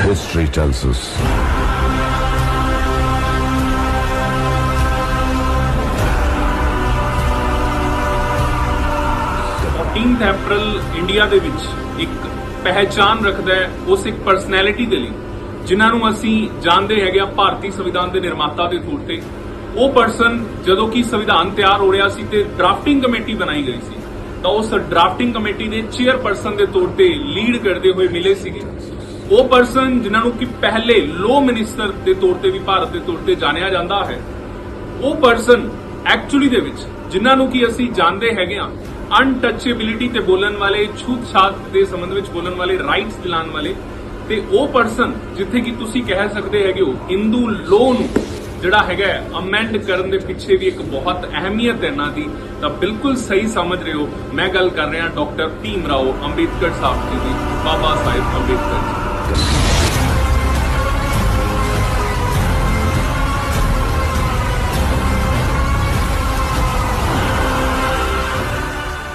History tells us. 14th April India ਦੇ ਵਿੱਚ ਇੱਕ ਪਹਿਚਾਨ ਰੱਖਦਾ ਹੈ ਉਸ ਇੱਕ ਪਰਸਨੈਲਿਟੀ ਦੇ ਲਈ, ਜਿਨ੍ਹਾਂ ਨੂੰ ਅਸੀਂ ਜਾਣਦੇ ਹੈਗੇ ਆ ਭਾਰਤੀ ਸੰਵਿਧਾਨ ਦੇ ਨਿਰਮਾਤਾ ਦੇ ਤੌਰ ਤੇ ਉਹ ਪਰਸਨ ਜਦੋਂ ਕਿ ਸੰਵਿਧਾਨ ਤਿਆਰ ਹੋ ਰਿਹਾ ਸੀ ਤੇ ਡਰਾਫਟਿੰਗ ਕਮੇਟੀ ਬਣਾਈ ਗਈ ਸੀ, ਤਾਂ ਉਸ ਡਰਾਫਟਿੰਗ ਕਮੇਟੀ ਦੇ ਚੇਅਰਪਰਸਨ ਦੇ ਤੌਰ ਤੇ ਲੀਡ ਕਰਦੇ ਹੋਏ ਮਿਲੇ ਸੀਗੇ ਉਹ ਪਰਸਨ ਜਿਨ੍ਹਾਂ ਨੂੰ ਕਿ ਪਹਿਲੇ ਲੋ ਮਿਨਿਸਟਰ ਦੇ ਤੌਰ ਤੇ ਵੀ ਭਾਰਤ ਦੇ ਤੌਰ ਤੇ ਜਾਣਿਆ ਜਾਂਦਾ ਹੈ, ਉਹ ਪਰਸਨ ਐਕਚੁਅਲੀ ਦੇ ਵਿੱਚ, ਜਿਨ੍ਹਾਂ ਨੂੰ ਕਿ ਅਸੀਂ ਜਾਣਦੇ ਹੈਗੇ ਆ ਅਨਟੱਚੇਬਿਲਿਟੀ ਤੇ ਬੋਲਣ ਵਾਲੇ, ਛੂਤ-ਛਾਤ ਦੇ ਸੰਬੰਧ ਵਿੱਚ ਬੋਲਣ ਵਾਲੇ ਰਾਈਟਸ ਦਿਲਾਉਣ ਵਾਲੇ, ਤੇ ਉਹ ਪਰਸਨ ਜਿੱਥੇ ਕਿ ਤੁਸੀਂ ਕਹਿ ਸਕਦੇ ਹੈਗੇ ਹੋ ਹਿੰਦੂ ਲੋ ਨੂੰ ਜਿਹੜਾ ਹੈਗਾ ਅਮੈਂਡ ਕਰਨ ਦੇ ਪਿੱਛੇ ਵੀ ਇੱਕ ਬਹੁਤ ਅਹਿਮੀਅਤ ਹੈ ਇਹਨਾਂ ਦੀ, ਤਾਂ ਬਿਲਕੁਲ ਸਹੀ ਸਮਝ ਰਹੇ ਹੋ। ਮੈਂ ਗੱਲ ਕਰ ਰਿਹਾ ਡਾਕਟਰ ਭੀਮ ਰਾਓ ਅੰਬੇਦਕਰ ਸਾਹਿਬ ਜੀ ਦੀ, ਬਾਬਾ ਸਾਹਿਬ ਅੰਬੇਦਕਰ ਜੀ। them.